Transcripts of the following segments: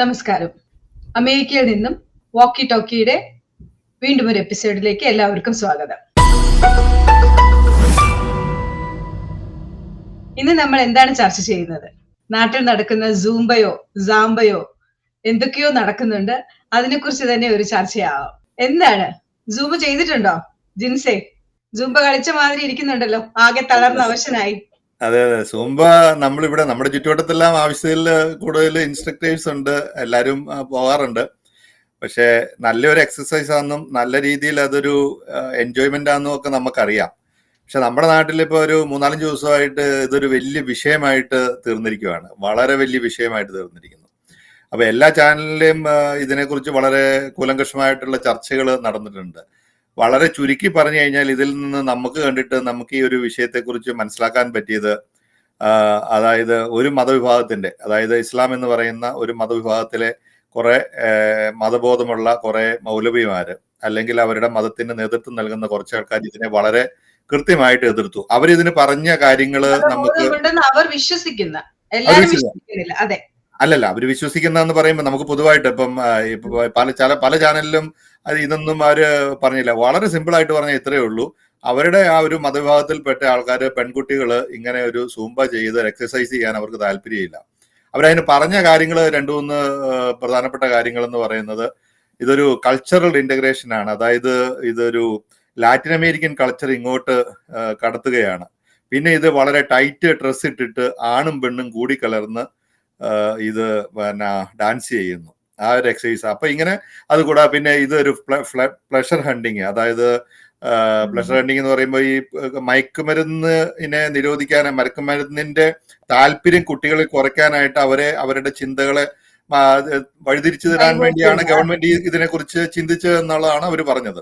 നമസ്കാരം. അമേരിക്കയിൽ നിന്നും വാക്കി ടോക്കിയുടെ വീണ്ടും ഒരു എപ്പിസോഡിലേക്ക് എല്ലാവർക്കും സ്വാഗതം. ഇന്ന് നമ്മൾ എന്താണ് ചർച്ച ചെയ്യുന്നത്? നാട്ടിൽ നടക്കുന്ന സൂംബയോ സാംബയോ എന്തൊക്കെയോ നടക്കുന്നുണ്ട്. അതിനെക്കുറിച്ച് തന്നെ ഒരു ചർച്ചയാവാം. എന്താണ്? സൂംബ ചെയ്തിട്ടുണ്ടോ? ജിൻസേ സൂംബ കളിച്ച മാതിരി ഇരിക്കുന്നുണ്ടല്ലോ. ആകെ തളർന്ന അവശനായി. അതെ അതെ. സൂംബ നമ്മളിവിടെ നമ്മുടെ ചുറ്റുവട്ടത്തെല്ലാം ആവശ്യത്തിൽ കൂടുതൽ ഇൻസ്ട്രക്ടേഴ്സ് ഉണ്ട്. എല്ലാവരും പോകാറുണ്ട്. പക്ഷെ നല്ലൊരു എക്സസൈസ് ആണെന്നും നല്ല രീതിയിൽ അതൊരു എൻജോയ്മെന്റ് ആണെന്നും ഒക്കെ നമുക്കറിയാം. പക്ഷെ നമ്മുടെ നാട്ടിൽ ഇപ്പൊ ഒരു മൂന്നാലഞ്ച് ദിവസമായിട്ട് ഇതൊരു വലിയ വിഷയമായിട്ട് തീർന്നിരിക്കുകയാണ് വളരെ വലിയ വിഷയമായിട്ട് തീർന്നിരിക്കുന്നു. അപ്പൊ എല്ലാ ചാനലിലെയും ഇതിനെക്കുറിച്ച് വളരെ കൂലങ്കഷമായിട്ടുള്ള ചർച്ചകൾ നടന്നിട്ടുണ്ട്. വളരെ ചുരുക്കി പറഞ്ഞു കഴിഞ്ഞാൽ ഇതിൽ നിന്ന് നമുക്ക് കണ്ടിട്ട് നമുക്ക് ഈ ഒരു വിഷയത്തെക്കുറിച്ച് മനസ്സിലാക്കാൻ പറ്റിയത് അതായത് ഒരു മതവിഭാഗത്തിന്റെ അതായത് ഇസ്ലാം എന്ന് പറയുന്ന ഒരു മതവിഭാഗത്തിലെ കുറെ മതബോധമുള്ള കുറെ മൗലവിമാര് അല്ലെങ്കിൽ അവരുടെ മതത്തിന് നേതൃത്വം നൽകുന്ന കുറച്ച് ആൾക്കാർ ഇതിനെ വളരെ കൃത്യമായിട്ട് എതിർത്തു. അവരിതിന് പറഞ്ഞ കാര്യങ്ങൾ നമുക്ക് അവർ വിശ്വസിക്കുന്ന. എല്ലാവരും. വിശ്വസിക്കുന്നില്ല. അതെ. അല്ലല്ല അവർ വിശ്വസിക്കുന്നതെന്ന് പറയുമ്പോൾ നമുക്ക് പൊതുവായിട്ട് ഇപ്പം പല ചില പല ചാനലിലും ഇതൊന്നും അവർ പറഞ്ഞില്ല. വളരെ സിമ്പിൾ ആയിട്ട് പറഞ്ഞാൽ ഇത്രയേ ഉള്ളൂ. അവരുടെ ആ ഒരു മതവിഭാഗത്തിൽപ്പെട്ട ആൾക്കാർ പെൺകുട്ടികൾ ഇങ്ങനെ ഒരു സൂംബ ചെയ്ത് എക്സസൈസ് ചെയ്യാൻ അവർക്ക് താല്പര്യമില്ല. അവരതിന് പറഞ്ഞ കാര്യങ്ങൾ രണ്ടു മൂന്ന് പ്രധാനപ്പെട്ട കാര്യങ്ങൾ എന്ന് പറയുന്നത് ഇതൊരു കൾച്ചറൽ ഇന്റഗ്രേഷൻ ആണ്. അതായത് ഇതൊരു ലാറ്റിൻ അമേരിക്കൻ കൾച്ചർ ഇങ്ങോട്ട് കടത്തുകയാണ്. പിന്നെ ഇത് വളരെ ടൈറ്റ് ഡ്രസ്സ് ഇട്ടിട്ട് ആണും പെണ്ണും കൂടി കലർന്ന് ഇത് പിന്നെ ഡാൻസ് ചെയ്യുന്നു. ആ ഒരു എക്സസൈസ് അപ്പൊ ഇങ്ങനെ അത് കൂടാതെ പിന്നെ ഇതൊരു പ്ലഷർ ഹണ്ടിങ് അതായത് പ്ലഷർ ഹണ്ടിങ് എന്ന് പറയുമ്പോൾ ഈ മയക്കുമരുന്നിനെ നിരോധിക്കാൻ മയക്കുമരുന്നിന്റെ താല്പര്യം കുട്ടികളെ കുറയ്ക്കാനായിട്ട് അവരെ അവരുടെ ചിന്തകളെ വഴിതിരിച്ചു തരാൻ വേണ്ടിയാണ് ഗവൺമെന്റ് ഇതിനെ ഇതിനെക്കുറിച്ച് ചിന്തിച്ചത് എന്നുള്ളതാണ് അവർ പറഞ്ഞത്.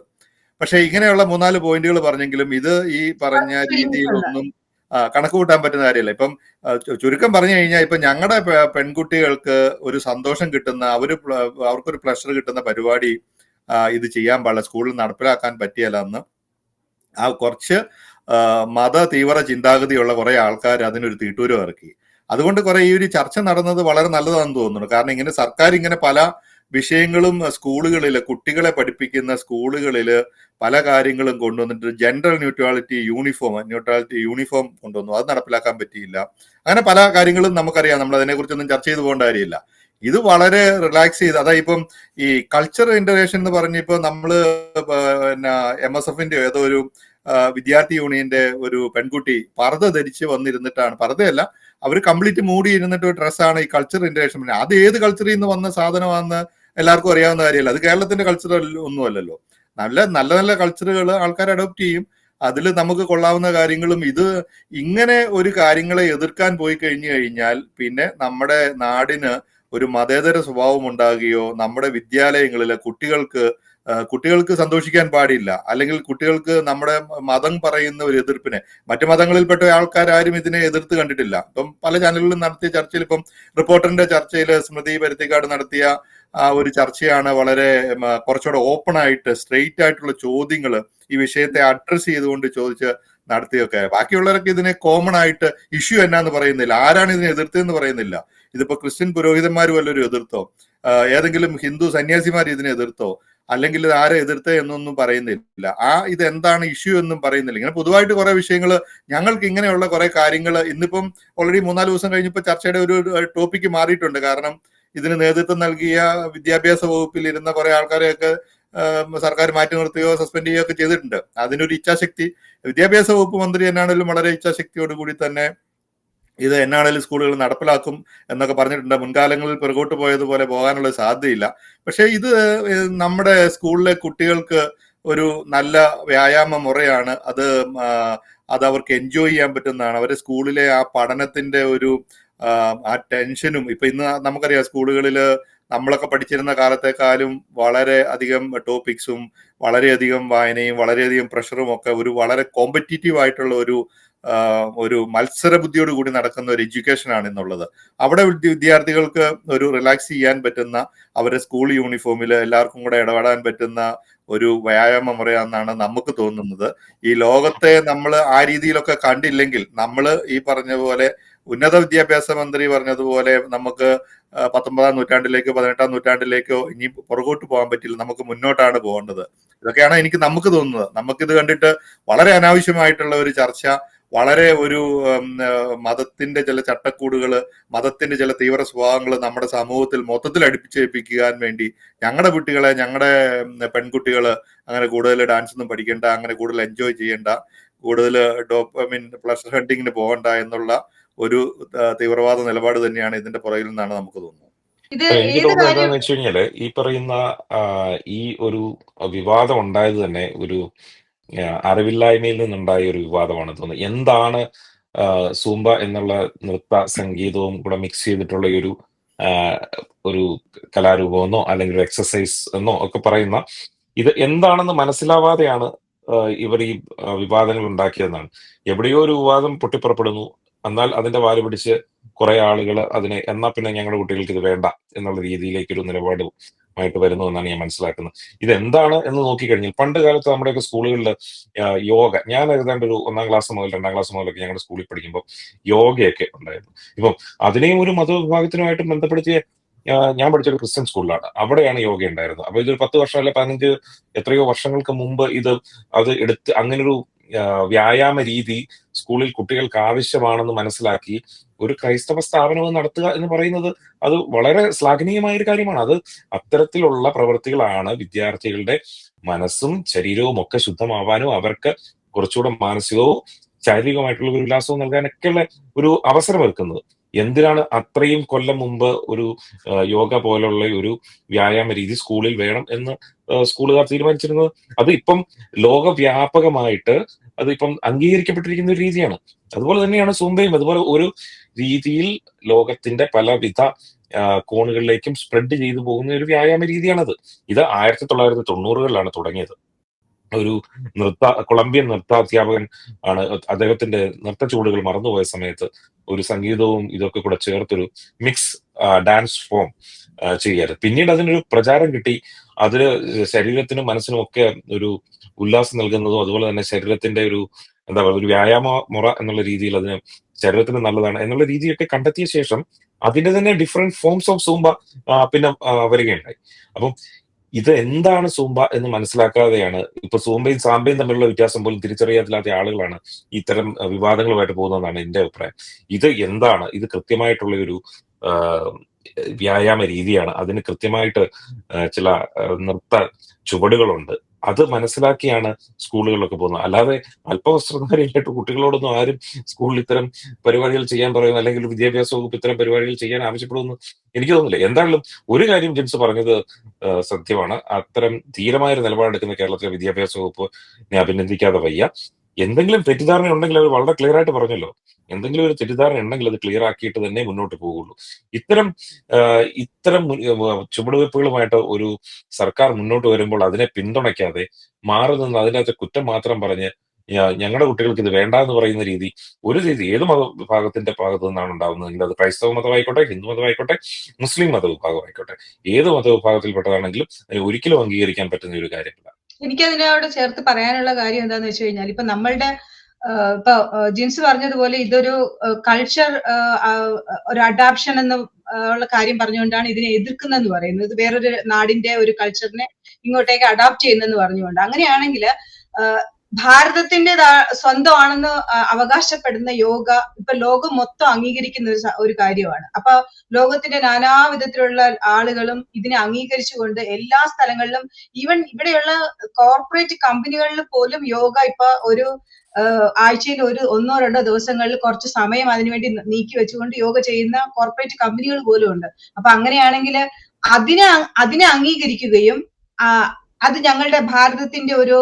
പക്ഷെ ഇങ്ങനെയുള്ള മൂന്നാൽ പോയിന്റുകൾ പറഞ്ഞെങ്കിലും ഇത് ഈ പറഞ്ഞ രീതിയിലൊന്നും കണക്ക് കൂട്ടാൻ പറ്റുന്ന കാര്യമല്ല. ഇപ്പം ചുരുക്കം പറഞ്ഞു കഴിഞ്ഞാൽ ഇപ്പൊ ഞങ്ങളുടെ പെൺകുട്ടികൾക്ക് ഒരു സന്തോഷം കിട്ടുന്ന പ്ല- അവർക്കൊരു പ്ലഷർ കിട്ടുന്ന പരിപാടി ഇത് ചെയ്യാൻ പാടില്ല സ്കൂളിൽ നടപ്പിലാക്കാൻ പറ്റിയല്ല എന്ന്. ആ കുറച്ച് മത തീവ്ര ചിന്താഗതിയുള്ള കുറെ ആൾക്കാർ അതിനൊരു തീട്ടൂരം ഇറക്കി. അതുകൊണ്ട് കുറെ ഈ ഒരു ചർച്ച നടന്നത് വളരെ നല്ലതാണെന്ന് തോന്നുന്നു കാരണം ഇങ്ങനെ സർക്കാർ ഇങ്ങനെ പല വിഷയങ്ങളും സ്കൂളുകളിൽ കുട്ടികളെ പഠിപ്പിക്കുന്ന സ്കൂളുകളിൽ പല കാര്യങ്ങളും കൊണ്ടുവന്നിട്ട് gender neutrality uniform neutrality uniform കൊണ്ടുവന്നു. അത് നടപ്പിലാക്കാൻ പറ്റിയില്ല. അങ്ങനെ പല കാര്യങ്ങളും നമുക്കറിയാം. നമ്മൾ അതിനെക്കുറിച്ചൊന്നും ചർച്ച ചെയ്തു പോകേണ്ട കാര്യമില്ല. ഇത് വളരെ റിലാക്സ് ചെയ്ത് അതായത് ഇപ്പം ഈ കൾച്ചർ ഇന്റഗ്രേഷൻ എന്ന് പറഞ്ഞിപ്പോ നമ്മൾ പിന്നെ എം എസ് എഫിന്റെ ഏതോ ഒരു വിദ്യാർത്ഥി യൂണിയന്റെ ഒരു പെൺകുട്ടി പർദ്ദ ധരിച്ച് വന്നിരുന്നിട്ടാണ്. പർദ്ദയല്ല അവർ കംപ്ലീറ്റ് മൂടി ഇരുന്നിട്ട് ഡ്രസ്സാണ് ഈ കൾച്ചർ ഇന്റഗ്രേഷൻ അത് ഏത് കൾച്ചറിൽ നിന്ന് വന്ന സാധനമാണെന്ന് എല്ലാവർക്കും അറിയാവുന്ന കാര്യമല്ല. അത് കേരളത്തിന്റെ കൾച്ചർ ഒന്നുമല്ലല്ലോ. നല്ല നല്ല നല്ല കൾച്ചറുകൾ ആൾക്കാർ അഡോപ്റ്റ് ചെയ്യും. അതിൽ നമുക്ക് കൊള്ളാവുന്ന കാര്യങ്ങളും ഇത് ഇങ്ങനെ ഒരു കാര്യങ്ങളെ എതിർക്കാൻ പോയി കഴിഞ്ഞു കഴിഞ്ഞാൽ പിന്നെ നമ്മുടെ നാടിന് ഒരു മതേതര സ്വഭാവം ഉണ്ടാകുകയോ നമ്മുടെ വിദ്യാലയങ്ങളിലെ കുട്ടികൾക്ക് കുട്ടികൾക്ക് സന്തോഷിക്കാൻ പാടില്ല. അല്ലെങ്കിൽ കുട്ടികൾക്ക് നമ്മുടെ മതം പറയുന്ന ഒരു എതിർപ്പിനെ മറ്റു മതങ്ങളിൽപ്പെട്ട ആൾക്കാരും ഇതിനെ എതിർത്ത് കണ്ടിട്ടില്ല. ഇപ്പം പല ചാനലുകളിലും നടത്തിയ ചർച്ചയിൽ ഇപ്പം റിപ്പോർട്ടറിന്റെ ചർച്ചയിൽ സ്മൃതി പരുത്തിക്കാട് നടത്തിയ ആ ഒരു ചർച്ചയാണ് വളരെ കുറച്ചുകൂടെ ഓപ്പൺ ആയിട്ട് സ്ട്രെയിറ്റ് ആയിട്ടുള്ള ചോദ്യങ്ങൾ ഈ വിഷയത്തെ അഡ്രസ്സ് ചെയ്തുകൊണ്ട് ചോദിച്ച് നടത്തിയൊക്കെ. ബാക്കിയുള്ളവരൊക്കെ ഇതിനെ കോമൺ ആയിട്ട് ഇഷ്യൂ എന്നാന്ന് പറയുന്നില്ല. ആരാണ് ഇതിനെ എതിർത്തതെന്ന് പറയുന്നില്ല. ഇതിപ്പോ ക്രിസ്ത്യൻ പുരോഹിതന്മാർ വല്ലൊരു എതിർത്തോ? ഏതെങ്കിലും ഹിന്ദു സന്യാസിമാർ ഇതിനെ എതിർത്തോ? അല്ലെങ്കിൽ ഇത് ആരെ എതിർത്തേ എന്നൊന്നും പറയുന്നില്ല. ആ ഇത് എന്താണ് ഇഷ്യൂ എന്നും പറയുന്നില്ല. ഇങ്ങനെ പൊതുവായിട്ട് കുറെ വിഷയങ്ങൾ ഞങ്ങൾക്ക് ഇങ്ങനെയുള്ള കുറെ കാര്യങ്ങൾ ഇന്നിപ്പം ഓൾറെഡി മൂന്നാൽ ദിവസം കഴിഞ്ഞപ്പോൾ ചർച്ചയുടെ ഒരു ടോപ്പിക്ക് മാറിയിട്ടുണ്ട്. കാരണം ഇതിന് നേതൃത്വം നൽകിയ വിദ്യാഭ്യാസ വകുപ്പിൽ ഇരുന്ന കുറെ ആൾക്കാരെയൊക്കെ സർക്കാർ മാറ്റി നിർത്തുകയോ സസ്പെൻഡ് ചെയ്യുകയോ ഒക്കെ ചെയ്തിട്ടുണ്ട്. അതിനൊരു ഇച്ഛാശക്തി. വിദ്യാഭ്യാസ വകുപ്പ് മന്ത്രി തന്നെയാണെങ്കിലും വളരെ ഇച്ഛാശക്തിയോടുകൂടി തന്നെ ഇത് എൻ ആർ എൽ സ്കൂളുകൾ നടപ്പിലാക്കും എന്നൊക്കെ പറഞ്ഞിട്ടുണ്ട്. മുൻകാലങ്ങളിൽ പിറകോട്ട് പോയതുപോലെ പോകാനുള്ള സാധ്യതയില്ല. പക്ഷേ ഇത് നമ്മുടെ സ്കൂളിലെ കുട്ടികൾക്ക് ഒരു നല്ല വ്യായാമ മുറയാണ്. അത് അത് അവർക്ക് എൻജോയ് ചെയ്യാൻ പറ്റുന്നതാണ്. അവരെ സ്കൂളിലെ ആ പഠനത്തിന്റെ ഒരു ആ, ടെൻഷനും ഇപ്പൊ ഇന്ന് നമുക്കറിയാം സ്കൂളുകളിൽ നമ്മളൊക്കെ പഠിച്ചിരുന്ന കാലത്തെക്കാളും വളരെ അധികം ടോപ്പിക്സും വളരെയധികം വായനയും വളരെയധികം പ്രഷറും ഒക്കെ ഒരു വളരെ കോമ്പറ്റീറ്റീവ് ആയിട്ടുള്ള ഒരു ഒരു മത്സര ബുദ്ധിയോട് കൂടി നടക്കുന്ന ഒരു എഡ്യൂക്കേഷൻ ആണ് എന്നുള്ളത്. അവിടെ വിദ്യാർത്ഥികൾക്ക് ഒരു റിലാക്സ് ചെയ്യാൻ പറ്റുന്ന അവരെ സ്കൂൾ യൂണിഫോമിൽ എല്ലാവർക്കും കൂടെ ഇടപെടാൻ പറ്റുന്ന ഒരു വ്യായാമ മുറയാണെന്നാണ് നമുക്ക് തോന്നുന്നത്. ഈ ലോകത്തെ നമ്മൾ ആ രീതിയിലൊക്കെ കണ്ടില്ലെങ്കിൽ നമ്മൾ ഈ പറഞ്ഞ പോലെ ഉന്നത വിദ്യാഭ്യാസ മന്ത്രി പറഞ്ഞതുപോലെ നമുക്ക് പത്തൊമ്പതാം നൂറ്റാണ്ടിലേക്കോ പതിനെട്ടാം നൂറ്റാണ്ടിലേക്കോ ഇനി പുറകോട്ട് പോകാൻ പറ്റില്ല. നമുക്ക് മുന്നോട്ടാണ് പോകേണ്ടത്. ഇതൊക്കെയാണ് എനിക്ക് നമുക്ക് തോന്നുന്നത്. നമുക്കിത് കണ്ടിട്ട് വളരെ അനാവശ്യമായിട്ടുള്ള ഒരു ചർച്ച വളരെ ഒരു മതത്തിന്റെ ചില ചട്ടക്കൂടുകൾ മതത്തിന്റെ ചില തീവ്ര സ്വഭാവങ്ങൾ നമ്മുടെ സമൂഹത്തിൽ മൊത്തത്തിൽ അടുപ്പിച്ചേൽപ്പിക്കാൻ വേണ്ടി ഞങ്ങളുടെ കുട്ടികളെ ഞങ്ങളുടെ പെൺകുട്ടികൾ അങ്ങനെ കൂടുതൽ ഡാൻസ് ഒന്നും പഠിക്കേണ്ട അങ്ങനെ കൂടുതൽ എൻജോയ് ചെയ്യേണ്ട കൂടുതൽ ഡോപ്പമിൻ പ്ലഷർ ഹണ്ടിങ്ങിന് പോകണ്ട എന്നുള്ള ഒരു തീവ്രവാദ നിലപാട് തന്നെയാണ് ഇതിന്റെ പുറകിൽ നിന്നാണ് നമുക്ക് തോന്നുന്നത്. എനിക്ക് തോന്നുന്നത് എന്താണെന്ന് എന്താന്ന് വെച്ച് കഴിഞ്ഞാൽ ഈ പറയുന്ന ഈ ഒരു വിവാദം ഉണ്ടായത് തന്നെ ഒരു അറിവില്ലായ്മയിൽ നിന്നുണ്ടായ ഒരു വിവാദമാണ് തോന്നുന്നത്. എന്താണ് സൂമ്പ എന്നുള്ള നൃത്ത സംഗീതവും കൂടെ മിക്സ് ചെയ്തിട്ടുള്ള ഒരു ഒരു കലാരൂപമെന്നോ അല്ലെങ്കിൽ ഒരു എക്സസൈസ് എന്നോ ഒക്കെ പറയുന്ന ഇത് എന്താണെന്ന് മനസ്സിലാവാതെയാണ് ഇവർ ഈ വിവാദങ്ങൾ ഉണ്ടാക്കിയതെന്നാണ്. എവിടെയോ ഒരു വിവാദം പൊട്ടിപ്പുറപ്പെടുന്നു. എന്നാൽ അതിന്റെ വാൽ പിടിച്ച് കുറെ ആളുകൾ അതിനെ എന്നാ പിന്നെ ഞങ്ങളുടെ കുട്ടികൾക്ക് ഇത് വേണ്ട എന്നുള്ള രീതിയിലേക്ക് ഒരു നിലപാടുമായിട്ട് വരുന്നു എന്നാണ് ഞാൻ മനസ്സിലാക്കുന്നത്. ഇതെന്താണ് എന്ന് നോക്കിക്കഴിഞ്ഞാൽ പണ്ട് കാലത്ത് നമ്മുടെയൊക്കെ സ്കൂളുകളിൽ യോഗ ഞാൻ ഏതാണ്ട് ഒരു ഒന്നാം ക്ലാസ് മുതൽ രണ്ടാം ക്ലാസ് മുതലൊക്കെ ഞങ്ങളുടെ സ്കൂളിൽ പഠിക്കുമ്പോൾ യോഗയൊക്കെ ഉണ്ടായിരുന്നു. ഇപ്പം അതിനെയും ഒരു മതവിഭാഗത്തിനുമായിട്ട് ബന്ധപ്പെടുത്തിയ ഞാൻ പഠിച്ചൊരു ക്രിസ്ത്യൻ സ്കൂളിലാണ്. അവിടെയാണ് യോഗ ഉണ്ടായിരുന്നത്. അപ്പൊ ഇതൊരു പത്ത് വർഷം അല്ലെ പതിനഞ്ച് എത്രയോ വർഷങ്ങൾക്ക് മുമ്പ് ഇത് അത് എടുത്ത് അങ്ങനൊരു വ്യായാമ രീതി സ്കൂളിൽ കുട്ടികൾക്ക് ആവശ്യമാണെന്ന് മനസ്സിലാക്കി ഒരു ക്രൈസ്തവ സ്ഥാപനം നടത്തുക എന്ന് പറയുന്നത് അത് വളരെ ശ്ലാഘനീയമായ ഒരു കാര്യമാണ്. അത് അത്തരത്തിലുള്ള പ്രവൃത്തികളാണ് വിദ്യാർത്ഥികളുടെ മനസ്സും ശരീരവും ഒക്കെ ശുദ്ധമാവാനും അവർക്ക് കുറച്ചുകൂടെ മാനസികവും ശാരീരികമായിട്ടുള്ള ഒരു ഉല്ലാസവും നൽകാനൊക്കെയുള്ള ഒരു അവസരം ഒരുക്കുന്നത്. എന്തിനാണ് അത്രയും കൊല്ലം മുമ്പ് ഒരു യോഗ പോലുള്ള ഒരു വ്യായാമ രീതി സ്കൂളിൽ വേണം എന്ന് സ്കൂളുകാർ തീരുമാനിച്ചിരുന്നത്? അത് ഇപ്പം ലോകവ്യാപകമായിട്ട് അത് ഇപ്പം അംഗീകരിക്കപ്പെട്ടിരിക്കുന്ന ഒരു രീതിയാണ്. അതുപോലെ തന്നെയാണ് സൂംബയും അതുപോലെ ഒരു രീതിയിൽ ലോകത്തിന്റെ പലവിധ കോണുകളിലേക്കും സ്പ്രെഡ് ചെയ്തു പോകുന്ന ഒരു വ്യായാമ രീതിയാണത്. ഇത് ആയിരത്തി തൊള്ളായിരത്തി തൊണ്ണൂറുകളിലാണ് തുടങ്ങിയത്. ഒരു നൃത്ത കൊളംബിയൻ നൃത്താധ്യാപകൻ ആണ്. അദ്ദേഹത്തിന്റെ നൃത്ത ചുവടുകൾ മറന്നുപോയ സമയത്ത് ഒരു സംഗീതവും ഇതൊക്കെ കൂടെ ചേർത്തൊരു മിക്സ് ഡാൻസ് ഫോം ചെയ്യാറ് പിന്നീട് അതിനൊരു പ്രചാരം കിട്ടി. അതിന് ശരീരത്തിനും മനസ്സിനും ഒക്കെ ഒരു ഉല്ലാസം നൽകുന്നതും അതുപോലെ തന്നെ ശരീരത്തിന്റെ ഒരു എന്താ പറയുക ഒരു വ്യായാമ മുറ എന്നുള്ള രീതിയിൽ അതിന് ശരീരത്തിന് നല്ലതാണ് എന്നുള്ള രീതിയൊക്കെ കണ്ടെത്തിയ ശേഷം അതിന്റെ തന്നെ ഡിഫറെന്റ് ഫോംസ് ഓഫ് സൂംബ പിന്നെ വരികയുണ്ടായി. അപ്പം ഇത് എന്താണ് സൂംബ എന്ന് മനസ്സിലാക്കാതെയാണ് ഇപ്പൊ സൂംബയും സാമ്പയും തമ്മിലുള്ള വ്യത്യാസം പോലും തിരിച്ചറിയാത്തില്ലാത്ത ആളുകളാണ് ഇത്തരം വിവാദങ്ങളുമായിട്ട് പോകുന്നതെന്നാണ് എന്റെ അഭിപ്രായം. ഇത് എന്താണ്? ഇത് കൃത്യമായിട്ടുള്ള ഒരു വ്യായാമ രീതിയാണ്. അതിന് കൃത്യമായിട്ട് ചില നൃത്ത ചുവടുകളുണ്ട്. അത് മനസ്സിലാക്കിയാണ് സ്കൂളുകളിലൊക്കെ പോകുന്നത്. അല്ലാതെ അല്പവസ്ത്രധാരിയായിട്ട് കുട്ടികളോടൊന്നും ആരും സ്കൂളിൽ ഇത്തരം പരിപാടികൾ ചെയ്യാൻ പറയുന്നു അല്ലെങ്കിൽ വിദ്യാഭ്യാസ വകുപ്പ് ഇത്തരം പരിപാടികൾ ചെയ്യാൻ ആവശ്യപ്പെടുമെന്ന് എനിക്ക് തോന്നുന്നില്ല. എന്തായാലും ഒരു കാര്യം ജെൻസ് പറഞ്ഞത് സത്യമാണ്. അത്തരം ധീരമായ ഒരു നിലപാടെടുക്കുന്ന കേരളത്തിലെ വിദ്യാഭ്യാസ വകുപ്പ് അഭിനന്ദിക്കാതെ വയ്യ. എന്തെങ്കിലും തെറ്റിദ്ധാരണ ഉണ്ടെങ്കിൽ അവർ വളരെ ക്ലിയർ ആയിട്ട് പറഞ്ഞല്ലോ. എന്തെങ്കിലും ഒരു തെറ്റിദ്ധാരണ ഉണ്ടെങ്കിൽ അത് ക്ലിയർ ആക്കിയിട്ട് തന്നെ മുന്നോട്ട് പോകുള്ളൂ. ഇത്തരം ഇത്തരം ചുവടുവയ്പ്പുകളുമായിട്ട് ഒരു സർക്കാർ മുന്നോട്ട് വരുമ്പോൾ അതിനെ പിന്തുണയ്ക്കാതെ മാറി നിന്ന് അതിനകത്ത് കുറ്റം മാത്രം പറഞ്ഞ് ഞങ്ങളുടെ കുട്ടികൾക്ക് ഇത് വേണ്ട എന്ന് പറയുന്ന രീതി ഒരു രീതി ഏത് മത വിഭാഗത്തിന്റെ ഭാഗത്തു നിന്നാണ് ഉണ്ടാകുന്നതെങ്കിൽ അത് ക്രൈസ്തവ മതമായിക്കോട്ടെ ഹിന്ദു മതമായിക്കോട്ടെ മുസ്ലിം മതവിഭാഗമായിക്കോട്ടെ. ഏത് മതവിഭാഗത്തിൽപ്പെട്ടതാണെങ്കിലും ഒരിക്കലും അംഗീകരിക്കാൻ പറ്റുന്ന ഒരു കാര്യമല്ല. എനിക്ക് അതിനോട് ചേർത്ത് പറയാനുള്ള കാര്യം എന്താന്ന് വെച്ച് കഴിഞ്ഞാൽ ഇപ്പൊ നമ്മളുടെ ഇപ്പൊ ജിൻസ് പറഞ്ഞതുപോലെ ഇതൊരു കൾച്ചർ ഒരു അഡാപ്ഷൻ എന്ന് ഉള്ള കാര്യം പറഞ്ഞുകൊണ്ടാണ് ഇതിനെ എതിർക്കുന്നതെന്ന് പറയുന്നത്. ഇത് വേറൊരു നാടിന്റെ ഒരു കൾച്ചറിനെ ഇങ്ങോട്ടേക്ക് അഡാപ്റ്റ് ചെയ്യുന്നെന്ന് പറഞ്ഞുകൊണ്ട്. അങ്ങനെയാണെങ്കിൽ ഭാരതത്തിന്റെ സ്വന്തമാണെന്ന് അവകാശപ്പെടുന്ന യോഗ ഇപ്പൊ ലോകം മൊത്തം അംഗീകരിക്കുന്ന ഒരു ഒരു കാര്യമാണ്. അപ്പൊ ലോകത്തിന്റെ നാനാവിധത്തിലുള്ള ആളുകളും ഇതിനെ അംഗീകരിച്ചുകൊണ്ട് എല്ലാ സ്ഥലങ്ങളിലും ഈവൻ ഇവിടെയുള്ള കോർപ്പറേറ്റ് കമ്പനികളിൽ പോലും യോഗ ഇപ്പൊ ഒരു ആഴ്ചയിൽ ഒരു ഒന്നോ രണ്ടോ ദിവസങ്ങളിൽ കുറച്ച് സമയം അതിനുവേണ്ടി നീക്കി വെച്ചുകൊണ്ട് യോഗ ചെയ്യുന്ന കോർപ്പറേറ്റ് കമ്പനികൾ പോലും ഉണ്ട്. അപ്പൊ അങ്ങനെയാണെങ്കിൽ അതിനെ അതിനെ അംഗീകരിക്കുകയും അത് ഞങ്ങളുടെ ഭാരതത്തിന്റെ ഒരു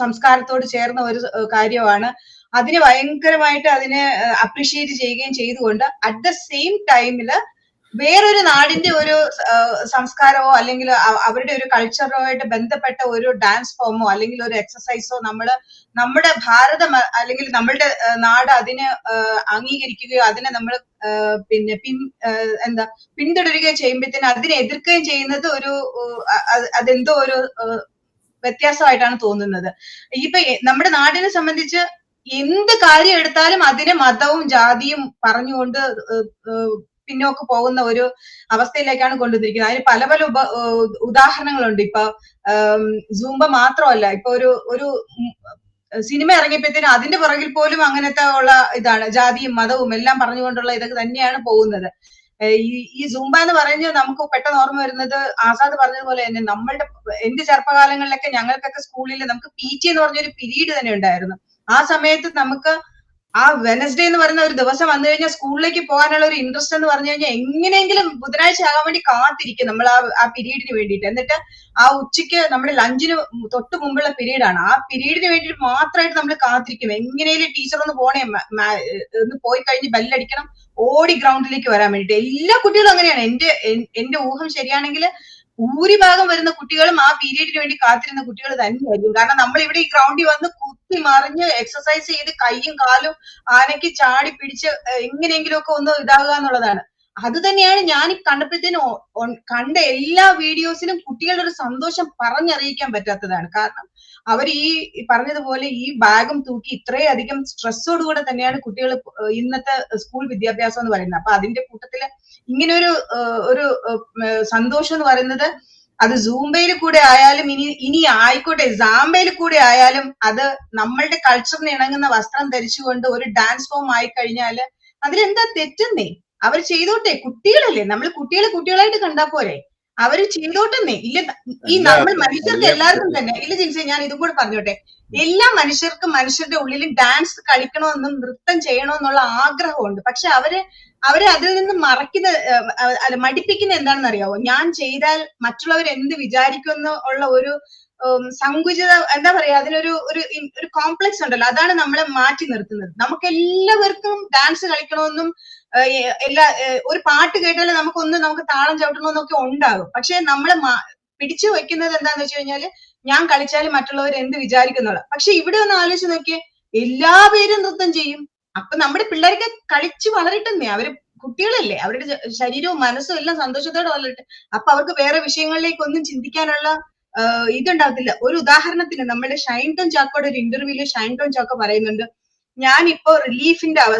സംസ്കാരത്തോട് ചേർന്ന ഒരു കാര്യമാണ്. അതിനെ ഭയങ്കരമായിട്ട് അതിനെ അപ്രീഷിയേറ്റ് ചെയ്യുകയും ചെയ്തുകൊണ്ട് അറ്റ് ദ സെയിം ടൈമിൽ വേറൊരു നാടിന്റെ ഒരു സംസ്കാരമോ അല്ലെങ്കിൽ അവരുടെ ഒരു കൾച്ചറോ ആയിട്ട് ബന്ധപ്പെട്ട ഒരു ഡാൻസ് ഫോമോ അല്ലെങ്കിൽ ഒരു എക്സസൈസോ നമ്മൾ നമ്മുടെ ഭാരതം അല്ലെങ്കിൽ നമ്മളുടെ നാട് അതിനെ അംഗീകരിക്കുകയോ അതിനെ നമ്മൾ പിന്നെ പിൻ എന്താ പിന്തുടരുകയും ചെയ്യുമ്പോഴത്തേന് അതിനെ എതിർക്കുകയും ചെയ്യുന്നത് ഒരു അതെന്തോ ഒരു വ്യത്യാസമായിട്ടാണ് തോന്നുന്നത്. ഇപ്പൊ നമ്മുടെ നാടിനെ സംബന്ധിച്ച് എന്ത് കാര്യം എടുത്താലും അതിനെ മതവും ജാതിയും പറഞ്ഞുകൊണ്ട് പിന്നോക്ക് പോകുന്ന ഒരു അവസ്ഥയിലേക്കാണ് കൊണ്ടുവന്നിരിക്കുന്നത്. അതിന് പല പല ഉപ ഉദാഹരണങ്ങളുണ്ട്. ഇപ്പൊ സൂംബ മാത്രമല്ല. ഇപ്പൊ ഒരു ഒരു സിനിമ ഇറങ്ങിയപ്പോഴത്തേനും അതിന്റെ പുറകിൽ പോലും അങ്ങനത്തെ ഉള്ള ഇതാണ് ജാതിയും മതവും എല്ലാം പറഞ്ഞുകൊണ്ടുള്ള ഇതൊക്കെ തന്നെയാണ് പോകുന്നത്. ഈ ഈ സൂംബ എന്ന് പറയുന്നത് നമുക്ക് പെട്ടെന്ന് ഓർമ്മ വരുന്നത് ആസാദ് പറഞ്ഞതുപോലെ തന്നെ നമ്മളുടെ എന്റെ ചെറുപ്പകാലങ്ങളിലൊക്കെ ഞങ്ങൾക്കൊക്കെ സ്കൂളിൽ നമുക്ക് പി ടി എന്ന് പറഞ്ഞൊരു പിരീഡ് തന്നെ ഉണ്ടായിരുന്നു. ആ സമയത്ത് നമുക്ക് ആ വെനസ്ഡേ എന്ന് പറയുന്ന ഒരു ദിവസം വന്നു കഴിഞ്ഞാൽ സ്കൂളിലേക്ക് പോകാനുള്ള ഒരു ഇൻട്രസ്റ്റ് എന്ന് പറഞ്ഞു കഴിഞ്ഞാൽ എങ്ങനെയെങ്കിലും ബുധനാഴ്ച ആകാൻ വേണ്ടി കാത്തിരിക്കും നമ്മൾ ആ ആ പീരീഡിന് വേണ്ടിയിട്ട്. എന്നിട്ട് ആ ഉച്ചയ്ക്ക് നമ്മുടെ ലഞ്ചിന് തൊട്ട് മുമ്പുള്ള പീരീഡ് ആണ്. ആ പീരീഡിന് വേണ്ടിയിട്ട് മാത്രമായിട്ട് നമ്മൾ കാത്തിരിക്കും. എങ്ങനെയും ടീച്ചർ ഒന്ന് പോണേ ഒന്ന് പോയി കഴിഞ്ഞ് ബെല്ലടിക്കണം ഓടി ഗ്രൗണ്ടിലേക്ക് വരാൻ വേണ്ടിയിട്ട്. എല്ലാ കുട്ടികളും അങ്ങനെയാണ്. എന്റെ എന്റെ ഊഹം ശരിയാണെങ്കിൽ ഭൂരിഭാഗം വരുന്ന കുട്ടികളും ആ പീരീഡിന് വേണ്ടി കാത്തിരുന്ന കുട്ടികൾ തന്നെയായിരിക്കും. കാരണം നമ്മൾ ഇവിടെ ഈ ഗ്രൗണ്ടിൽ വന്ന് കുത്തി മറിഞ്ഞ് എക്സസൈസ് ചെയ്ത് കൈയും കാലും ആനയ്ക്ക് ചാടി പിടിച്ച് എങ്ങനെയെങ്കിലുമൊക്കെ ഒന്ന് ഇതാകുക എന്നുള്ളതാണ്. അത് തന്നെയാണ് ഞാൻ കണ്ടപ്പോഴത്തേനും കണ്ട എല്ലാ വീഡിയോസിലും കുട്ടികളുടെ ഒരു സന്തോഷം പറഞ്ഞറിയിക്കാൻ പറ്റാത്തതാണ്. കാരണം അവർ ഈ പറഞ്ഞതുപോലെ ഈ ബാഗും തൂക്കി ഇത്രയധികം സ്ട്രെസ്സോടുകൂടെ തന്നെയാണ് കുട്ടികൾ ഇന്നത്തെ സ്കൂൾ വിദ്യാഭ്യാസം എന്ന് പറയുന്നത്. അപ്പൊ അതിന്റെ കൂട്ടത്തിൽ ഇങ്ങനെ ഒരു ഒരു സന്തോഷം എന്ന് പറയുന്നത് അത് സൂംബയിൽ കൂടെ ആയാലും ഇനി ഇനി ആയിക്കോട്ടെ സാംബയിൽ കൂടെ ആയാലും അത് നമ്മളുടെ കൾച്ചറിന് ഇണങ്ങുന്ന വസ്ത്രം ധരിച്ചുകൊണ്ട് ഒരു ഡാൻസ് ഫോം ആയി കഴിഞ്ഞാൽ അതിലെന്താ തെറ്റെന്നേ? അവർ ചെയ്തോട്ടെ കുട്ടികളല്ലേ. നമ്മൾ കുട്ടികളെ കുട്ടികളായിട്ട് കണ്ടാ പോരെ. അവർ ചെയ്തോട്ടെന്നേ. ഇല്ല ഈ നമ്മൾ മനുഷ്യർക്ക് എല്ലാവർക്കും തന്നെ. ഇല്ല ജിൻസെ ഞാൻ ഇതും കൂടെ പറഞ്ഞോട്ടെ. എല്ലാ മനുഷ്യർക്കും മനുഷ്യരുടെ ഉള്ളിൽ ഡാൻസ് കളിക്കണമെന്നും നൃത്തം ചെയ്യണമെന്നുള്ള ആഗ്രഹമുണ്ട്. പക്ഷെ അവർ അവരെ അതിൽ നിന്ന് മറയ്ക്കുന്ന അല്ല മടിപ്പിക്കുന്ന എന്താണെന്ന് അറിയാവോ? ഞാൻ ചെയ്താൽ മറ്റുള്ളവർ എന്ത് വിചാരിക്കുമെന്ന് ഉള്ള ഒരു സങ്കുചിത എന്താ പറയാ അതിനൊരു ഒരു ഒരു കോംപ്ലക്സ് ഉണ്ടല്ലോ. അതാണ് നമ്മളെ മാറ്റി നിർത്തുന്നത്. നമുക്ക് എല്ലാവർക്കും ഡാൻസ് കളിക്കണമെന്നും എല്ലാ ഒരു പാട്ട് കേട്ടാലും നമുക്കൊന്ന് നമുക്ക് താളം ചവിട്ടണമെന്നൊക്കെ ഉണ്ടാകും. പക്ഷെ നമ്മളെ പിടിച്ചു വെക്കുന്നത് എന്താന്ന് വെച്ച് കഴിഞ്ഞാൽ ഞാൻ കളിച്ചാൽ മറ്റുള്ളവർ എന്ത് വിചാരിക്കുന്നുള്ള പക്ഷെ ഇവിടെ ഒന്ന് ആലോചിച്ച് നോക്കിയേ എല്ലാ പേരും നൃത്തം ചെയ്യും. അപ്പൊ നമ്മുടെ പിള്ളേരൊക്കെ കളിച്ചു വളരട്ടെന്നേ. അവർ കുട്ടികളല്ലേ. അവരുടെ ശരീരവും മനസ്സും എല്ലാം സന്തോഷത്തോടെ വളരട്ടെ. അപ്പൊ അവർക്ക് വേറെ വിഷയങ്ങളിലേക്ക് ഒന്നും ചിന്തിക്കാനുള്ള ഇതുണ്ടാവത്തില്ല. ഒരു ഉദാഹരണത്തിന് നമ്മുടെ ഷൈൻ ടോൺ ചാക്കോയുടെ ഒരു ഇന്റർവ്യൂൽ ഷൈൻ ടോൺ ചാക്കോ പറയുന്നുണ്ട് ഞാൻ ഇപ്പോ റിലീഫിന്റെ അവ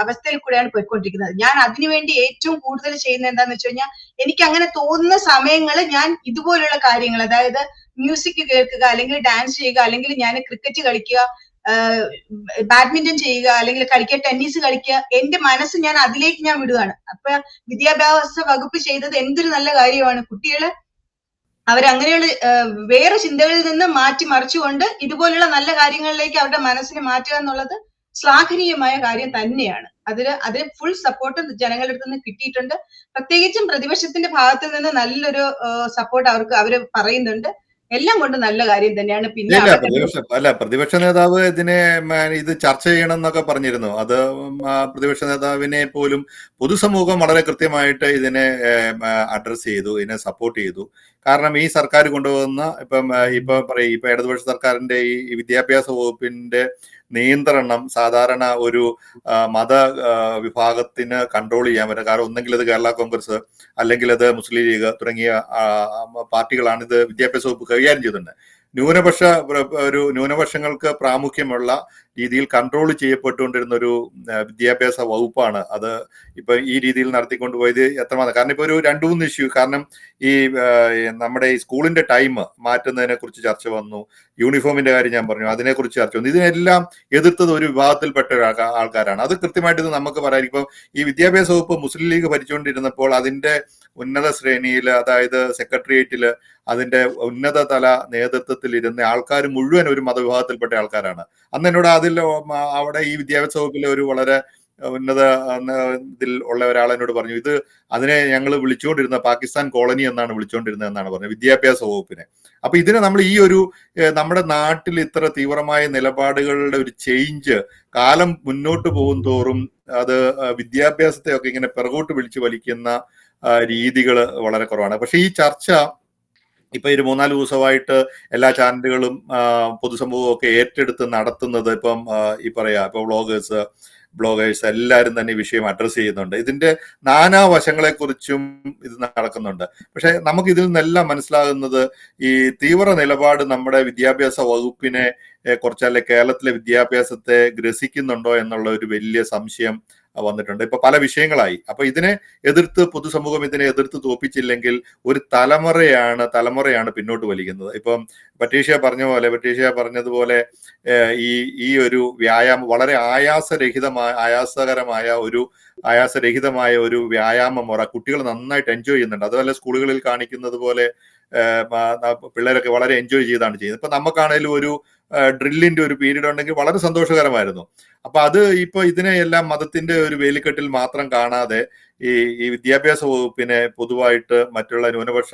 അവസ്ഥയിൽ കൂടെയാണ് പോയിക്കൊണ്ടിരിക്കുന്നത്. ഞാൻ അതിനുവേണ്ടി ഏറ്റവും കൂടുതൽ ചെയ്യുന്നത് എന്താന്ന് വെച്ച് കഴിഞ്ഞാൽ എനിക്ക് അങ്ങനെ തോന്നുന്ന സമയങ്ങളിൽ ഞാൻ ഇതുപോലുള്ള കാര്യങ്ങൾ അതായത് മ്യൂസിക് കേൾക്കുക അല്ലെങ്കിൽ ഡാൻസ് ചെയ്യുക അല്ലെങ്കിൽ ഞാൻ ക്രിക്കറ്റ് കളിക്കുക ബാഡ്മിന്റൺ ചെയ്യുക അല്ലെങ്കിൽ കളിക്കുക ടെന്നീസ് കളിക്കുക എന്റെ മനസ്സ് ഞാൻ അതിലേക്ക് ഞാൻ വിടുകയാണ്. അപ്പൊ വിദ്യാഭ്യാസ വകുപ്പ് ചെയ്തത് എന്തൊരു നല്ല കാര്യമാണ്. കുട്ടികളെ അവരങ്ങനെയുള്ള വേറെ ചിന്തകളിൽ നിന്ന് മാറ്റി മറിച്ചുകൊണ്ട് ഇതുപോലുള്ള നല്ല കാര്യങ്ങളിലേക്ക് അവരുടെ മനസ്സിനെ മാറ്റുക എന്നുള്ളത് ശ്ലാഘനീയമായ കാര്യം തന്നെയാണ്. അതിന് അതിന് ഫുൾ സപ്പോർട്ട് ജനങ്ങളുടെ അടുത്ത് നിന്ന് കിട്ടിയിട്ടുണ്ട്. പ്രത്യേകിച്ചും പ്രതിപക്ഷത്തിന്റെ ഭാഗത്ത് നിന്ന് നല്ലൊരു സപ്പോർട്ട് അവർക്ക് അവർ പറയുന്നുണ്ട്. എല്ലാം കൊണ്ട് നല്ല കാര്യം തന്നെയാണ്. പിന്നെ പ്രതിപക്ഷ അല്ല പ്രതിപക്ഷ നേതാവ് ഇതിനെ ഇത് ചർച്ച ചെയ്യണം എന്നൊക്കെ പറഞ്ഞിരുന്നു. അത് പ്രതിപക്ഷ നേതാവിനെ പോലും പൊതുസമൂഹം വളരെ കൃത്യമായിട്ട് ഇതിനെ അഡ്രസ് ചെയ്തു ഇതിനെ സപ്പോർട്ട് ചെയ്തു. കാരണം ഈ സർക്കാർ കൊണ്ടുവന്ന ഇപ്പം ഇപ്പൊ പറയും ഇപ്പൊ ഇടതുപക്ഷ സർക്കാരിന്റെ ഈ വിദ്യാഭ്യാസ വകുപ്പിന്റെ നിയന്ത്രണം സാധാരണ ഒരു മത വിഭാഗത്തിന് കൺട്രോൾ ചെയ്യാൻ പറ്റും. കാരണം ഒന്നെങ്കിൽ അത് കേരള കോൺഗ്രസ് അല്ലെങ്കിൽ അത് മുസ്ലിം ലീഗ് തുടങ്ങിയ പാർട്ടികളാണ് ഇത് വിദ്യാഭ്യാസ വകുപ്പ് കൈകാര്യം ചെയ്തിട്ടുണ്ട് ന്യൂനപക്ഷ ഒരു ന്യൂനപക്ഷങ്ങൾക്ക് പ്രാമുഖ്യമുള്ള രീതിയിൽ കൺട്രോൾ ചെയ്യപ്പെട്ടുകൊണ്ടിരുന്ന ഒരു വിദ്യാഭ്യാസ വകുപ്പാണ്. അത് ഇപ്പൊ ഈ രീതിയിൽ നടത്തിക്കൊണ്ട് പോയത് എത്രമാത്രം? കാരണം ഇപ്പൊ ഒരു രണ്ടു മൂന്ന് ഇഷ്യൂ കാരണം ഈ നമ്മുടെ ഈ സ്കൂളിന്റെ ടൈം മാറ്റുന്നതിനെ കുറിച്ച് ചർച്ച വന്നു. യൂണിഫോമിന്റെ കാര്യം ഞാൻ പറഞ്ഞു. അതിനെക്കുറിച്ച് ചർച്ച വന്നു. ഇതിനെല്ലാം എതിർത്തത് ഒരു വിഭാഗത്തിൽപ്പെട്ട ആൾക്കാരാണ്. അത് കൃത്യമായിട്ട് ഇത് നമുക്ക് പറയാം. ഇപ്പം ഈ വിദ്യാഭ്യാസ വകുപ്പ് മുസ്ലിം ലീഗ് ഭരിച്ചുകൊണ്ടിരുന്നപ്പോൾ അതിന്റെ ഉന്നത ശ്രേണിയിൽ അതായത് സെക്രട്ടേറിയറ്റിൽ അതിന്റെ ഉന്നത തല നേതൃത്വത്തിൽ ഇരുന്ന ആൾക്കാർ മുഴുവൻ ഒരു മതവിഭാഗത്തിൽപ്പെട്ട ആൾക്കാരാണ്. അന്ന് എന്നോട് അതിൽ അവിടെ ഈ വിദ്യാഭ്യാസ വകുപ്പിലെ ഒരു വളരെ ഉന്നത ഇതിൽ ഉള്ള ഒരാൾ എന്നോട് പറഞ്ഞു ഇത് അതിനെ ഞങ്ങൾ വിളിച്ചുകൊണ്ടിരുന്ന പാകിസ്ഥാൻ കോളനി എന്നാണ് വിളിച്ചുകൊണ്ടിരുന്നത് എന്നാണ് പറഞ്ഞത് വിദ്യാഭ്യാസ വകുപ്പിനെ. അപ്പൊ ഇതിനെ നമ്മൾ ഈ ഒരു നമ്മുടെ നാട്ടിൽ ഇത്ര തീവ്രമായ നിലപാടുകളുടെ ഒരു ചേഞ്ച് കാലം മുന്നോട്ട് പോകും തോറും അത് വിദ്യാഭ്യാസത്തെ ഒക്കെ ഇങ്ങനെ പിറകോട്ട് വിളിച്ചു വലിക്കുന്ന രീതികൾ വളരെ കുറവാണ്. പക്ഷെ ഈ ചർച്ച ഇപ്പൊ ഒരു മൂന്നാൽ ദിവസമായിട്ട് എല്ലാ ചാനലുകളും പൊതുസമൂഹവും ഒക്കെ ഏറ്റെടുത്ത് നടത്തുന്നത് ഇപ്പം ഈ പറയാ ഇപ്പൊ വ്ളോഗേഴ്സ് ബ്ലോഗേഴ്സ് എല്ലാവരും തന്നെ വിഷയം അഡ്രസ്സ് ചെയ്യുന്നുണ്ട്. ഇതിന്റെ നാനാ വശങ്ങളെക്കുറിച്ചും ഇത് നടക്കുന്നുണ്ട്. പക്ഷെ നമുക്ക് ഇതിൽ നിന്നെല്ലാം മനസ്സിലാകുന്നത് ഈ തീവ്ര നിലപാട് നമ്മുടെ വിദ്യാഭ്യാസ വകുപ്പിനെ കുറച്ചല്ലേ കേരളത്തിലെ വിദ്യാഭ്യാസത്തെ ഗ്രസിക്കുന്നുണ്ടോ എന്നുള്ള ഒരു വലിയ സംശയം വന്നിട്ടുണ്ട്. ഇപ്പൊ പല വിഷയങ്ങളായി. അപ്പൊ ഇതിനെ എതിർത്ത് പൊതുസമൂഹം ഇതിനെ എതിർത്ത് തോപ്പിച്ചില്ലെങ്കിൽ ഒരു തലമുറയാണ് തലമുറയാണ് പിന്നോട്ട് വലിക്കുന്നത്. ഇപ്പം പറ്റീഷ്യ പറഞ്ഞ പോലെ പറ്റീഷ്യ പറഞ്ഞതുപോലെ ഈ ഈ ഒരു വ്യായാമം വളരെ ആയാസരഹിതമായ ആയാസകരമായ ഒരു ആയാസരഹിതമായ ഒരു വ്യായാമ മുറ കുട്ടികൾ നന്നായിട്ട് എൻജോയ് ചെയ്യുന്നുണ്ട്. അതുപോലെ സ്കൂളുകളിൽ കാണിക്കുന്നത് പോലെ പിള്ളേരൊക്കെ വളരെ എൻജോയ് ചെയ്താണ് ചെയ്യുന്നത്. ഇപ്പൊ നമുക്കാണേലും ഒരു ഡ്രില്ലിന്റെ ഒരു പീരീഡ് ഉണ്ടെങ്കിൽ വളരെ സന്തോഷകരമായിരുന്നു. അപ്പൊ അത് ഇപ്പൊ ഇതിനെ എല്ലാം മതത്തിന്റെ ഒരു വേലിക്കെട്ടിൽ മാത്രം കാണാതെ ഈ ഈ വിദ്യാഭ്യാസ വകുപ്പിനെ പൊതുവായിട്ട് മറ്റുള്ള ന്യൂനപക്ഷ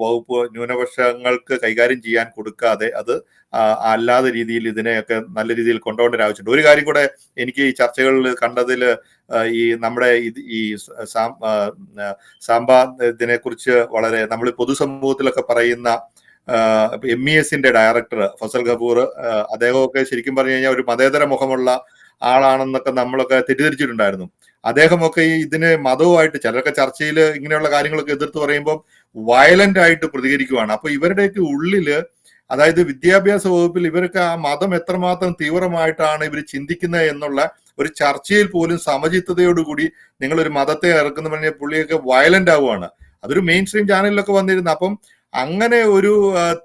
വകുപ്പ് ന്യൂനപക്ഷങ്ങൾക്ക് കൈകാര്യം ചെയ്യാൻ കൊടുക്കാതെ അത് അല്ലാതെ അല്ലാത്ത രീതിയിൽ ഇതിനെയൊക്കെ നല്ല രീതിയിൽ കൊണ്ടുപോകേണ്ട ആവശ്യമുണ്ട് ഒരു കാര്യം കൂടെ എനിക്ക് ഈ ചർച്ചകളിൽ കണ്ടതിൽ ഈ നമ്മുടെ ഈ സാമ്പ ഇതിനെ കുറിച്ച് വളരെ നമ്മൾ പൊതുസമൂഹത്തിലൊക്കെ പറയുന്ന എം ഇ എസിന്റെ ഡയറക്ടർ ഫസൽ കപൂർ അദ്ദേഹമൊക്കെ ശരിക്കും പറഞ്ഞു കഴിഞ്ഞാൽ ഒരു മതേതര മുഖമുള്ള ആളാണെന്നൊക്കെ നമ്മളൊക്കെ തെറ്റിദ്ധരിച്ചിട്ടുണ്ടായിരുന്നു. അദ്ദേഹമൊക്കെ ഈ ഇതിന് മതവുമായിട്ട് ചിലരൊക്കെ ചർച്ചയിൽ ഇങ്ങനെയുള്ള കാര്യങ്ങളൊക്കെ എതിർത്ത് പറയുമ്പോൾ വയലന്റ് ആയിട്ട് പ്രതികരിക്കുവാണ്. അപ്പൊ ഇവരുടെയൊക്കെ ഉള്ളിൽ അതായത് വിദ്യാഭ്യാസ വകുപ്പിൽ ഇവർക്ക് ആ മതം എത്രമാത്രം തീവ്രമായിട്ടാണ് ഇവർ ചിന്തിക്കുന്നത് എന്നുള്ള ഒരു ചർച്ചയിൽ പോലും സമചിത്തതയോടുകൂടി നിങ്ങൾ ഒരു മതത്തെ ഇറക്കുന്ന പറഞ്ഞ പുള്ളിയൊക്കെ വയലന്റ് ആവുകയാണ് അതൊരു മെയിൻ സ്ട്രീം ചാനലിലൊക്കെ വന്നിരുന്നു. അപ്പം അങ്ങനെ ഒരു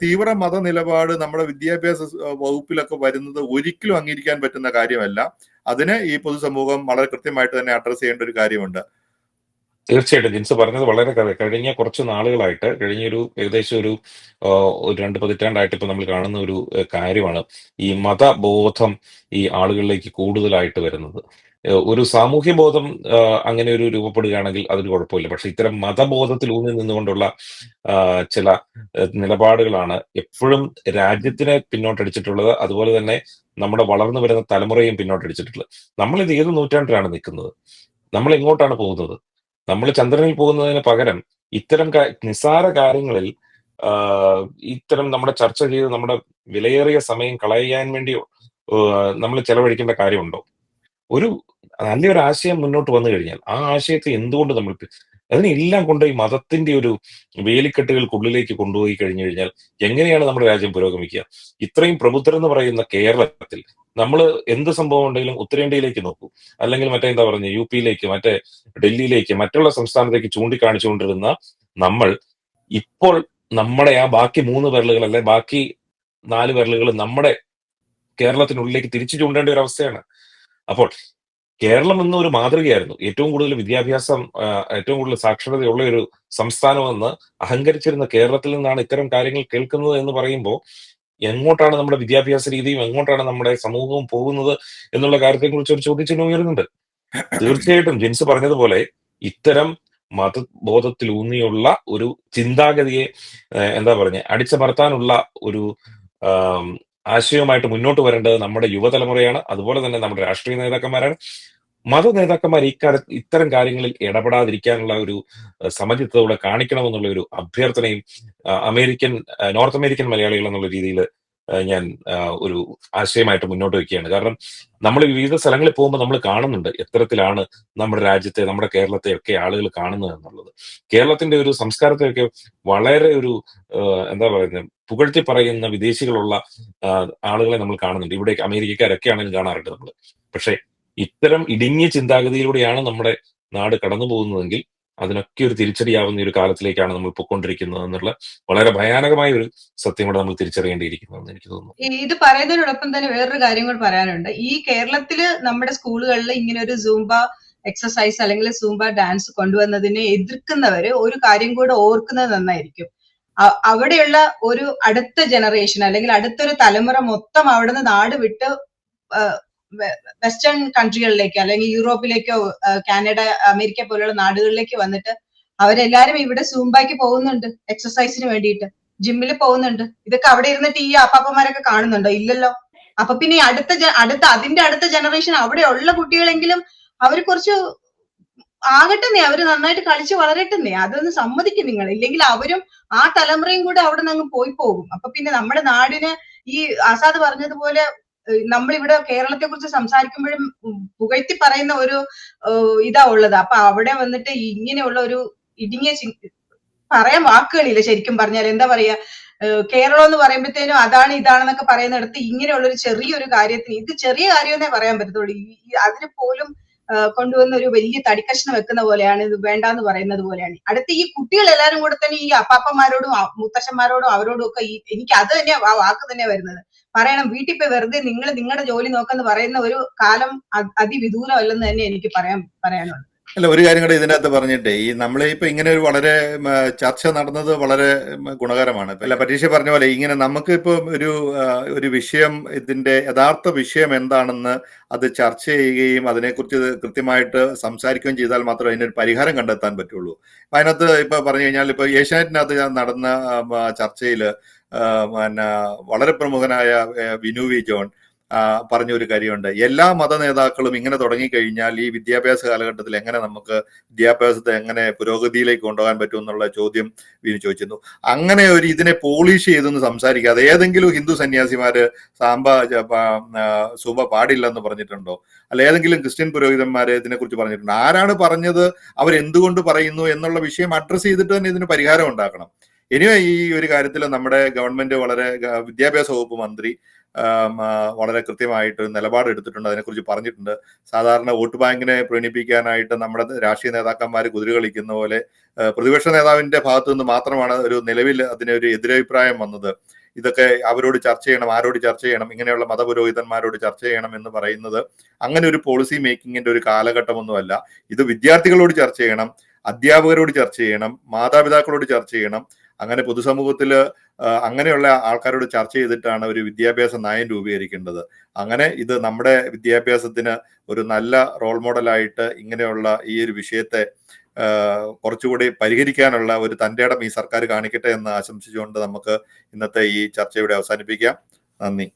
തീവ്ര മത നിലപാട് നമ്മുടെ വിദ്യാഭ്യാസ വകുപ്പിലൊക്കെ വരുന്നത് ഒരിക്കലും അംഗീകരിക്കാൻ പറ്റുന്ന കാര്യമല്ല. അതിനെ ഈ പൊതുസമൂഹം വളരെ കൃത്യമായിട്ട് തന്നെ അഡ്രസ് ചെയ്യേണ്ട ഒരു കാര്യമുണ്ട്. തീർച്ചയായിട്ടും. ജിൻസ് പറഞ്ഞത് വളരെ. കഴിഞ്ഞ കുറച്ച് നാളുകളായിട്ട് കഴിഞ്ഞൊരു ഏകദേശം ഒരു ഒരു രണ്ട് പതിറ്റാണ്ടായിട്ട് ഇപ്പൊ നമ്മൾ കാണുന്ന ഒരു കാര്യമാണ് ഈ മതബോധം ഈ ആളുകളിലേക്ക് കൂടുതലായിട്ട് വരുന്നത്. ഒരു സാമൂഹ്യ ബോധം അങ്ങനെ ഒരു രൂപപ്പെടുകയാണെങ്കിൽ അതിന് കുഴപ്പമില്ല. പക്ഷെ ഇത്തരം മതബോധത്തിൽ ഊന്നി നിന്നുകൊണ്ടുള്ള ചില നിലപാടുകളാണ് എപ്പോഴും രാജ്യത്തിനെ പിന്നോട്ടടിച്ചിട്ടുള്ളത്. അതുപോലെ തന്നെ നമ്മുടെ വളർന്നു വരുന്ന തലമുറയും പിന്നോട്ടടിച്ചിട്ടുള്ളത്. നമ്മളിത് ഏത് നൂറ്റാണ്ടിലാണ് നിൽക്കുന്നത്? നമ്മൾ എങ്ങോട്ടാണ് പോകുന്നത്? നമ്മൾ ചന്ദ്രനിൽ പോകുന്നതിന് പകരം ഇത്തരം നിസ്സാര കാര്യങ്ങളിൽ ഇത്തരം നമ്മുടെ ചർച്ച ചെയ്ത് നമ്മുടെ വിലയേറിയ സമയം കളയാൻ വേണ്ടി നമ്മൾ ചെലവഴിക്കേണ്ട കാര്യമുണ്ടോ? ഒരു നല്ലൊരു ആശയം മുന്നോട്ട് വന്നു കഴിഞ്ഞാൽ ആ ആശയത്തെ എന്തുകൊണ്ട് നമ്മൾ അതിനെല്ലാം കൊണ്ട് ഈ മതത്തിന്റെ ഒരു വേലിക്കെട്ടുകൾക്കുള്ളിലേക്ക് കൊണ്ടുപോയി കഴിഞ്ഞു കഴിഞ്ഞാൽ എങ്ങനെയാണ് നമ്മുടെ രാജ്യം പുരോഗമിക്കുക? ഇത്രയും പ്രബുദ്ധരെന്ന് പറയുന്ന കേരളത്തിൽ നമ്മൾ എന്ത് സംഭവം ഉണ്ടെങ്കിലും ഉത്തരേന്ത്യയിലേക്ക് നോക്കൂ. അല്ലെങ്കിൽ മറ്റേ എന്താ പറഞ്ഞ യു പിയിലേക്ക് മറ്റേ ഡൽഹിയിലേക്ക് മറ്റുള്ള സംസ്ഥാനത്തേക്ക് ചൂണ്ടിക്കാണിച്ചുകൊണ്ടിരുന്ന നമ്മൾ ഇപ്പോൾ നമ്മുടെ ആ ബാക്കി മൂന്ന് വിരലുകൾ അല്ലെ ബാക്കി നാല് വിരലുകൾ നമ്മുടെ കേരളത്തിനുള്ളിലേക്ക് തിരിച്ചു ചൂണ്ടേണ്ട ഒരു അവസ്ഥയാണ്. അപ്പോൾ കേരളം എന്ന ഒരു മാതൃകയായിരുന്നു. ഏറ്റവും കൂടുതൽ വിദ്യാഭ്യാസം ഏറ്റവും കൂടുതൽ സാക്ഷരതയുള്ള ഒരു സംസ്ഥാനമെന്ന് അഹങ്കരിച്ചിരുന്ന കേരളത്തിൽ നിന്നാണ് ഇത്തരം കാര്യങ്ങൾ കേൾക്കുന്നത് എന്ന് പറയുമ്പോൾ എങ്ങോട്ടാണ് നമ്മുടെ വിദ്യാഭ്യാസ രീതിയും എങ്ങോട്ടാണ് നമ്മുടെ സമൂഹവും പോകുന്നത് എന്നുള്ള കാര്യത്തെക്കുറിച്ച് ഒരു ചോദ്യചിഹ്നം ഉയരുന്നുണ്ട്. തീർച്ചയായിട്ടും ജെൻസ് പറഞ്ഞതുപോലെ ഇത്തരം മതബോധത്തിൽ ഊന്നിയുള്ള ഒരു ചിന്താഗതിയെ എന്താ പറഞ്ഞ അടിച്ചമർത്താനുള്ള ഒരു ആശയവുമായിട്ട് മുന്നോട്ട് വരേണ്ടത് നമ്മുടെ യുവതലമുറയാണ്. അതുപോലെ തന്നെ നമ്മുടെ രാഷ്ട്രീയ നേതാക്കന്മാരാണ്. മത നേതാക്കന്മാർ ഇക്കാലത്ത് ഇത്തരം കാര്യങ്ങളിൽ ഇടപെടാതിരിക്കാനുള്ള ഒരു സമചിത്തതയോടെ കാണിക്കണമെന്നുള്ള ഒരു അഭ്യർത്ഥനയും അമേരിക്കൻ നോർത്ത് അമേരിക്കൻ മലയാളികൾ എന്നുള്ള രീതിയിൽ ഞാൻ ഒരു ആശയമായിട്ട് മുന്നോട്ട് വയ്ക്കുകയാണ്. കാരണം നമ്മൾ വിവിധ സ്ഥലങ്ങളിൽ പോകുമ്പോൾ നമ്മൾ കാണുന്നുണ്ട് എത്തരത്തിലാണ് നമ്മുടെ രാജ്യത്തെ നമ്മുടെ കേരളത്തെ ഒക്കെ ആളുകൾ കാണുന്നത് എന്നുള്ളത്. കേരളത്തിന്റെ ഒരു സംസ്കാരത്തെയൊക്കെ വളരെ ഒരു എന്താ പറയുന്നത് പുകഴ്ത്തി പറയുന്ന വിദേശികളുള്ള ആളുകളെ നമ്മൾ കാണുന്നുണ്ട്. ഇവിടെ അമേരിക്കക്കാരൊക്കെ ആണെങ്കിലും കാണാറുണ്ട് നമ്മൾ. പക്ഷെ ഇത്തരം ഇടുങ്ങിയ ചിന്താഗതിയിലൂടെയാണ് നമ്മുടെ നാട് കടന്നു പോകുന്നതെങ്കിൽ അതിനൊക്കെ ഒരു തിരിച്ചടിയാവുന്ന ഒരു കാലത്തിലേക്കാണ് നമ്മൾ പൊക്കൊണ്ടിരിക്കുന്നത് എന്നുള്ള വളരെ ഭയാനകമായ ഒരു സത്യം കൂടെ നമ്മൾ തിരിച്ചറിയേണ്ടിയിരിക്കുന്നതെന്ന് എനിക്ക് തോന്നുന്നു. ഇത് പറയുന്നതിനോടൊപ്പം തന്നെ വേറൊരു കാര്യം കൂടി പറയാനുണ്ട്. ഈ കേരളത്തിൽ നമ്മുടെ സ്കൂളുകളിൽ ഇങ്ങനെ ഒരു സൂംബ എക്സസൈസ് അല്ലെങ്കിൽ സൂംബ ഡാൻസ് കൊണ്ടുവന്നതിനെ എതിർക്കുന്നവര് ഒരു കാര്യം കൂടെ ഓർക്കുന്നത് നന്നായിരിക്കും. അവിടെയുള്ള ഒരു അടുത്ത ജനറേഷൻ അല്ലെങ്കിൽ അടുത്തൊരു തലമുറ മൊത്തം അവിടുന്ന് നാട് വിട്ട് വെസ്റ്റേൺ കൺട്രികളിലേക്ക് അല്ലെങ്കിൽ യൂറോപ്പിലേക്കോ കാനഡ അമേരിക്ക പോലുള്ള നാടുകളിലേക്ക് വന്നിട്ട് അവരെല്ലാരും ഇവിടെ സൂംബാക്ക് പോകുന്നുണ്ട് എക്സസൈസിന് വേണ്ടിയിട്ട്. ജിമ്മിൽ പോകുന്നുണ്ട്. ഇതൊക്കെ അവിടെ ഇരുന്നിട്ട് ഈ അപ്പാപ്പന്മാരൊക്കെ കാണുന്നുണ്ടോ? ഇല്ലല്ലോ. അപ്പൊ പിന്നെ അടുത്ത അടുത്ത അതിന്റെ അടുത്ത ജനറേഷൻ അവിടെ ഉള്ള കുട്ടികളെങ്കിലും അവർ കുറച്ച് ആകട്ടെന്നേ അവർ നന്നായിട്ട് കളിച്ച് വളരട്ടെന്നേ. അതൊന്ന് സമ്മതിക്കും നിങ്ങൾ. ഇല്ലെങ്കിൽ അവരും ആ തലമുറയും കൂടെ അവിടെ നിന്ന് പോയി പോകും. അപ്പൊ പിന്നെ നമ്മുടെ നാടിന് ഈ ആസാദ് പറഞ്ഞതുപോലെ നമ്മളിവിടെ കേരളത്തെ കുറിച്ച് സംസാരിക്കുമ്പോഴും പുകഴ്ത്തി പറയുന്ന ഒരു ഇതാ ഉള്ളത്. അപ്പൊ അവിടെ വന്നിട്ട് ഇങ്ങനെയുള്ള ഒരു ഇടുങ്ങിയ പറയാൻ വാക്കുകളില്ല ശരിക്കും പറഞ്ഞാൽ. എന്താ പറയാ കേരളം എന്ന് പറയുമ്പോഴത്തേനും അതാണ് ഇതാണെന്നൊക്കെ പറയുന്നിടത്ത് ഇങ്ങനെയുള്ള ഒരു ചെറിയൊരു കാര്യത്തിന് ഇത് ചെറിയ കാര്യമെന്നേ പറയാൻ പറ്റത്തുള്ളൂ. അതിന് പോലും കൊണ്ടുവന്ന ഒരു വലിയ തടിക്കഷ്ണം വെക്കുന്ന പോലെയാണ് ഇത് വേണ്ടാന്ന് പറയുന്നത് പോലെയാണ്. അടുത്ത ഈ കുട്ടികൾ എല്ലാരും കൂടെ തന്നെ ഈ അപ്പാപ്പന്മാരോടും മുത്തശ്ശന്മാരോടും അവരോടും ഒക്കെ ഈ എനിക്ക് അത് തന്നെ ആ വാക്ക് തന്നെ വരുന്നത്. പറയണം വീട്ടിൽ പോയി വെറുതെ നിങ്ങൾ നിങ്ങളുടെ ജോലി നോക്കെന്ന് പറയുന്ന ഒരു കാലം അതിവിദൂരമല്ലെന്ന് തന്നെ എനിക്ക് പറയാൻ പറയാനുള്ളത് അല്ല ഒരു കാര്യം കൂടെ ഇതിനകത്ത് പറഞ്ഞിട്ടേ ഈ നമ്മളെ ഇപ്പൊ ഇങ്ങനെ ഒരു വളരെ ചർച്ച നടന്നത് വളരെ ഗുണകരമാണ്. അല്ല പരീക്ഷ പറഞ്ഞ പോലെ ഇങ്ങനെ നമുക്ക് ഇപ്പൊ ഒരു ഒരു വിഷയം ഇതിന്റെ യഥാർത്ഥ വിഷയം എന്താണെന്ന് അത് ചർച്ച ചെയ്യുകയും അതിനെക്കുറിച്ച് കൃത്യമായിട്ട് സംസാരിക്കുകയും ചെയ്താൽ മാത്രമേ അതിനൊരു പരിഹാരം കണ്ടെത്താൻ പറ്റുള്ളൂ. അതിനകത്ത് ഇപ്പൊ പറഞ്ഞു കഴിഞ്ഞാൽ ഇപ്പൊ ഏഷ്യാനെറ്റിനകത്ത് നടന്ന ചർച്ചയിൽ പിന്നെ വളരെ പ്രമുഖനായ വിനു വി ജോൺ പറഞ്ഞ ഒരു കാര്യമുണ്ട്. എല്ലാ മത നേതാക്കളും ഇങ്ങനെ തുടങ്ങിക്കഴിഞ്ഞാൽ ഈ വിദ്യാഭ്യാസ കാലഘട്ടത്തിൽ എങ്ങനെ നമുക്ക് വിദ്യാഭ്യാസത്തെ എങ്ങനെ പുരോഗതിയിലേക്ക് കൊണ്ടുപോകാൻ പറ്റും എന്നുള്ള ചോദ്യം വിനു ചോദിച്ചിരുന്നു. അങ്ങനെ ഒരു ഇതിനെ പോളിഷ് ചെയ്തെന്ന് സംസാരിക്കാതെ ഏതെങ്കിലും ഹിന്ദു സന്യാസിമാര് സാമ്പ സുബ പാടില്ലെന്ന് പറഞ്ഞിട്ടുണ്ടോ? അല്ല ഏതെങ്കിലും ക്രിസ്ത്യൻ പുരോഹിതന്മാര് ഇതിനെക്കുറിച്ച് പറഞ്ഞിട്ടുണ്ടോ? ആരാണ് പറഞ്ഞത്? അവർ എന്തുകൊണ്ട് പറയുന്നു എന്നുള്ള വിഷയം അഡ്രസ്സ് ചെയ്തിട്ട് തന്നെ ഇതിന് പരിഹാരം ഉണ്ടാക്കണം. ഇനിയും ഈ ഒരു കാര്യത്തിൽ നമ്മുടെ ഗവൺമെന്റ് വളരെ വിദ്യാഭ്യാസ വകുപ്പ് മന്ത്രി വളരെ കൃത്യമായിട്ട് നിലപാട് എടുത്തിട്ടുണ്ട് അതിനെക്കുറിച്ച് പറഞ്ഞിട്ടുണ്ട്. സാധാരണ വോട്ട് ബാങ്കിനെ പ്രീണിപ്പിക്കാനായിട്ട് നമ്മുടെ രാഷ്ട്രീയ നേതാക്കന്മാർ കുതിര കളിക്കുന്ന പോലെ പ്രതിപക്ഷ നേതാവിന്റെ ഭാഗത്തു നിന്ന് മാത്രമാണ് ഒരു നിലവിൽ അതിനൊരു എതിരഭിപ്രായം വന്നത്. ഇതൊക്കെ അവരോട് ചർച്ച ചെയ്യണം ആരോട് ചർച്ച ചെയ്യണം ഇങ്ങനെയുള്ള മതപുരോഹിതന്മാരോട് ചർച്ച ചെയ്യണം എന്ന് പറയുന്നത് അങ്ങനെ ഒരു പോളിസി മേക്കിങ്ങിന്റെ ഒരു കാലഘട്ടമൊന്നുമല്ല. ഇത് വിദ്യാർത്ഥികളോട് ചർച്ച ചെയ്യണം അധ്യാപകരോട് ചർച്ച ചെയ്യണം മാതാപിതാക്കളോട് ചർച്ച ചെയ്യണം അങ്ങനെ പൊതുസമൂഹത്തിൽ അങ്ങനെയുള്ള ആൾക്കാരോട് ചർച്ച ചെയ്തിട്ടാണ് ഒരു വിദ്യാഭ്യാസ നയം രൂപീകരിക്കേണ്ടത്. അങ്ങനെ ഇത് നമ്മുടെ വിദ്യാഭ്യാസത്തിന് ഒരു നല്ല റോൾ മോഡലായിട്ട് ഇങ്ങനെയുള്ള ഈ ഒരു വിഷയത്തെ കുറച്ചുകൂടി പരിഹരിക്കാനുള്ള ഒരു തന്റെ ഈ സർക്കാർ കാണിക്കട്ടെ എന്ന് ആശംസിച്ചുകൊണ്ട് നമുക്ക് ഇന്നത്തെ ഈ ചർച്ച ഇവിടെ അവസാനിപ്പിക്കാം. നന്ദി.